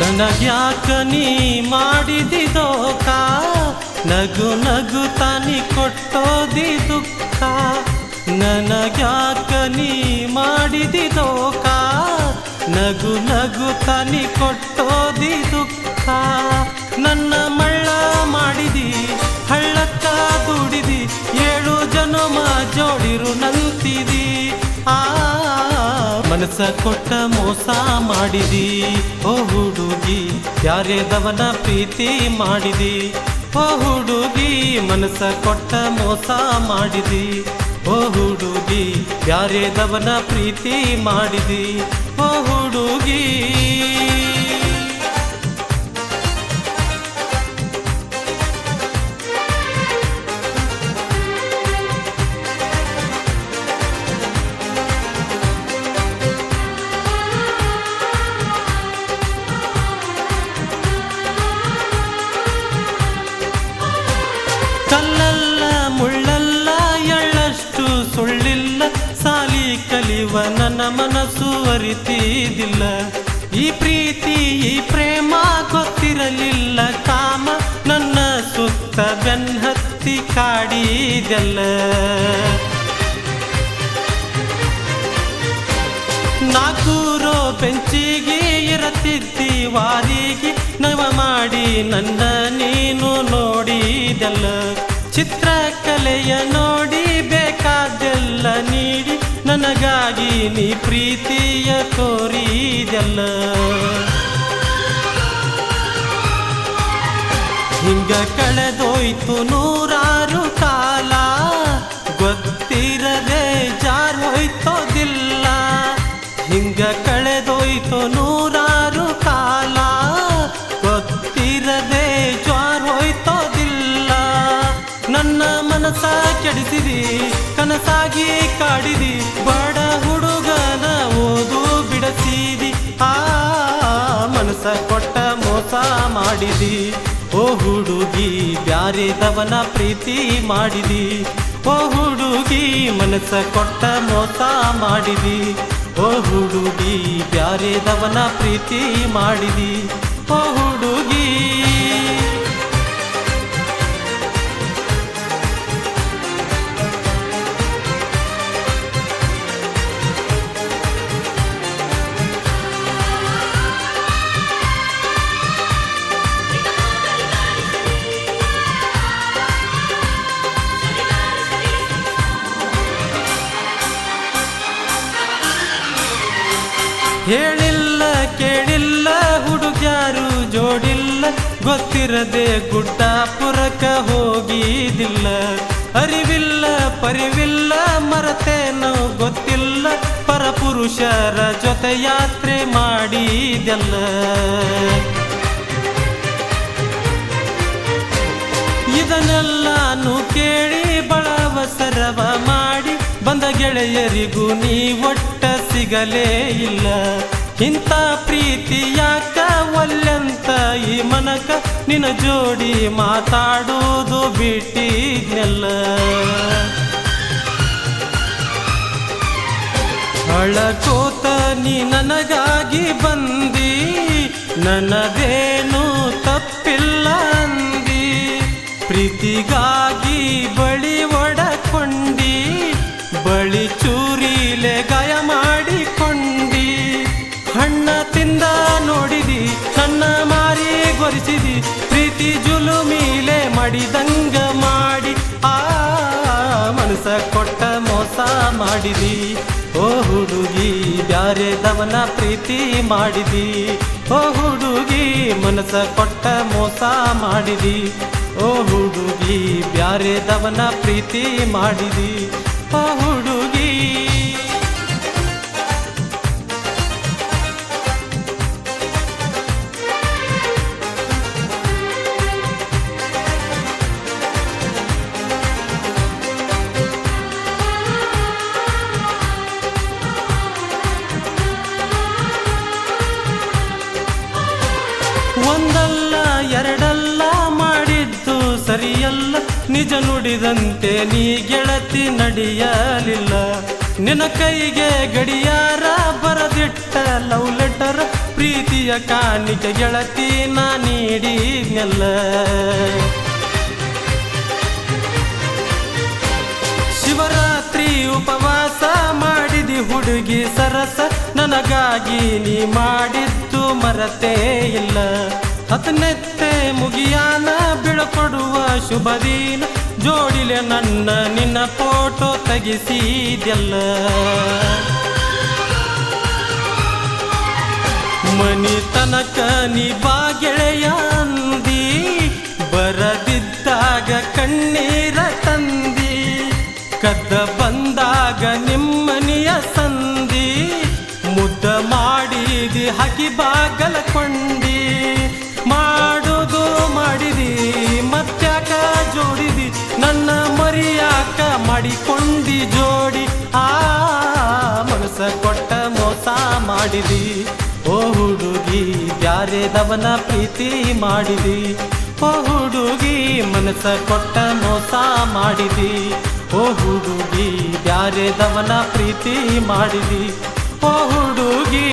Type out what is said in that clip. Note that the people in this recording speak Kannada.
ನನಗ್ಯಾಕ ನೀ ಮಾಡಿದಿದೋಕ ನಗು ನಗು ತಾನಿ ಕೊಟ್ಟೋದಿ ದುಃಖ ನನಗ್ಯಾಕ ನೀ ಮಾಡಿದಿದೋಕ ನಗು ನಗು ತಾನಿ ಕೊಟ್ಟೋದಿ ದುಃಖ ನನ್ನ ಮಳ್ಳ ಮಾಡಿದಿ, ಹಳ್ಳಕ್ಕ ದುಡಿದಿ, ಏಳು ಜನುಮ ಜೋಡಿರು ನಂತಿದಿ ಆ ಮನಸ್ಸ ಕೊಟ್ಟ ಮೋಸ ಮಾಡಿದಿ. ಓ ಹುಡುಗಿ ಯಾರೇದವನ ಪ್ರೀತಿ ಮಾಡಿದಿ. ಓ ಹುಡುಗಿ ಮನಸ್ಸ ಕೊಟ್ಟ ಮೋಸ ಮಾಡಿದಿ. ಓ ಹುಡುಗಿ ಯಾರೇದವನ ಪ್ರೀತಿ ಮಾಡಿದಿ. ಓ ಹುಡುಗಿ. ಕಲಿವ ನನ್ನ ಮನಸ್ಸು ಅರಿತಿದಿಲ್ಲ. ಈ ಪ್ರೀತಿ, ಈ ಪ್ರೇಮ ಗೊತ್ತಿರಲಿಲ್ಲ. ಕಾಮ ನನ್ನ ಸುತ್ತ ಬೆನ್ನತ್ತಿ ಕಾಡಿದೆಲ್ಲ. ನಾಗೂರೋ ಬೆಂಚಿಗೆ ಇರತಿದ್ದಿ ವಾರಿಗೆ ನವ ಮಾಡಿ ನನ್ನ ನೀನು ನೋಡಿದೆಲ್ಲ. ಚಿತ್ರಕಲೆಯ ನೋಡಿ ಬೇಕಾದೆಲ್ಲ ನೀಡಿ ನನಗಾಗಿ ನೀ ಪ್ರೀತಿಯ ತೋರಿದೆಲ್ಲ ಹಿಂಗ ಕಳೆದೋಯ್ತು ನೂರಾರು ಕಾಲ, ಗೊತ್ತಿರದೆ ಜಾರ್ ಹೋಯ್ತೋದಿಲ್ಲ. ಹಿಂಗ ಕನಸಾಗಿ ಕಾಡಿದಿ. ಬಡ ಹುಡುಗನ ಓದು ಬಿಡಸಿದಿ. ಆ ಮನಸ ಕೊಟ್ಟ ಮೋಸ ಮಾಡಿದಿ. ಓ ಹುಡುಗಿ, ಬ್ಯಾರೆದವನ ಪ್ರೀತಿ ಮಾಡಿದಿ. ಓ ಹುಡುಗಿ, ಮನಸ ಕೊಟ್ಟ ಮೋಸ ಮಾಡಿದಿ. ಓ ಹುಡುಗಿ, ಬ್ಯಾರೆದವನ ಪ್ರೀತಿ ಮಾಡಿದಿ. ಓ ಹುಡುಗಿ ಗೊತ್ತಿರದೆ ಗುಡ್ಡಾಪುರಕ ಹೋಗಿದಿಲ್ಲ ಅರಿವಿಲ್ಲ, ಪರಿವಿಲ್ಲ ಮರತೇನೋ ಗೊತ್ತಿಲ್ಲ. ಪರಪುರುಷರ ಜೊತೆ ಯಾತ್ರೆ ಮಾಡಿದೆಲ್ಲ ಇದನ್ನೆಲ್ಲಾನು ಕೇಳಿ ಬಳವಸರವ ಮಾಡಿ ಬಂದ ಗೆಳೆಯರಿಗೂ ನೀ ಒಟ್ಟ ಸಿಗಲೇ ಇಲ್ಲ. ಇಂಥ ಪ್ರೀತಿ ಯಾಕ ಒಲ್ಲೆಂತ ಈ ಮನಕ? ನಿನ್ನ ಜೋಡಿ ಮಾತಾಡುವುದು ಬಿಟ್ಟಿದ್ನೆಲ್ಲ. ಅಳಕೋತ ನೀ ನನಗಾಗಿ ಬಂದಿ, ನನದೇನು ತಪ್ಪಿಲ್ಲ ಅಂದಿ. ಪ್ರೀತಿಗಾಗಿ ಬಳಿ ಒಡಕೊಂಡಿ ಗೊರಿಸಿದಿ ಪ್ರೀತಿ ಜುಲುಮಿಲೆ ಮಡಿದಂಗ ಮಾಡಿ, ಆ ಮನಸ ಕೊಟ್ಟ ಮೋಸ ಮಾಡಿದಿ. ಓ ಹುಡುಗಿ, ಬ್ಯಾರೆ ದವನ ಪ್ರೀತಿ ಮಾಡಿದಿ. ಓ ಹುಡುಗಿ, ಮನಸ ಕೊಟ್ಟ ಮೋಸ ಮಾಡಿದಿ. ಓ ಹುಡುಗಿ, ಬ್ಯಾರೆ ದವನ ಪ್ರೀತಿ ಮಾಡಿದಿ. ಓ ಹುಡುಗಿ ಒಂದಲ್ಲ, ಎರಡಲ್ಲ ಮಾಡಿದ್ದು ಸರಿಯಲ್ಲ. ನಿಜ ನುಡಿದಂತೆ ನೀ ಗೆಳತಿ ನಡೆಯಲಿಲ್ಲ. ನಿನ್ನ ಕೈಗೆ ಗಡಿಯಾರ ಬರದಿಟ್ಟ ಲವ್ ಲೆಟರ್, ಪ್ರೀತಿಯ ಕಾಣಿಕೆ ಗೆಳತಿ ನಾ ನೀಡಿದ್ನೆಲ್ಲ. ಶಿವರಾತ್ರಿ ಉಪವಾಸ ಮಾಡಿದಿ ಹುಡುಗಿ ಸರಸ ನನಗಾಗಿ ನೀ ಮಾಡಿದ್ದು ಮರತೇ ಇಲ್ಲ. ಹತ್ತನೆತ್ತೆ ಮುಗಿಯಾನ ಬೀಳ್ಕೊಡುವ ಶುಭ ದಿನ. ಜೋಡಿಲೆ ನನ್ನ ನಿನ್ನ ಫೋಟೋ ತೆಗೆಸಿದೆಲ್ಲ ಮನಿ ತನಕ ನೀ ಬಾಗೆಳೆಯ ಅಂದಿ. ಬರದಿದ್ದಾಗ ಕಣ್ಣೀರ ತಂದಿ. ಕದ್ದ ಬಂದಾಗ ಹಕಿ ಬಾಗಲ ಕೊಂಡಿ, ಮಾಡುದು ಮಾಡಿದಿ, ಮತ್ತ್ಯಾಕ ಜೋಡಿದಿ, ನನ್ನ ಮರಿಯಾಕ ಮಾಡಿಕೊಂಡಿ ಜೋಡಿ, ಆ ಮನಸ ಕೊಟ್ಟ ಮೋಸ ಮಾಡಿದಿ. ಓ ಹುಡುಗಿ ಬ್ಯಾರೆದವನ ಪ್ರೀತಿ ಮಾಡಿದಿ. ಓ ಹುಡುಗಿ, ಮನಸ ಕೊಟ್ಟ ಮೋಸ ಮಾಡಿದಿ. ಓ ಹುಡುಗಿ ಬ್ಯಾರೆದವನ ಪ್ರೀತಿ ಮಾಡಿದಿ. ಓ ಹುಡುಗಿ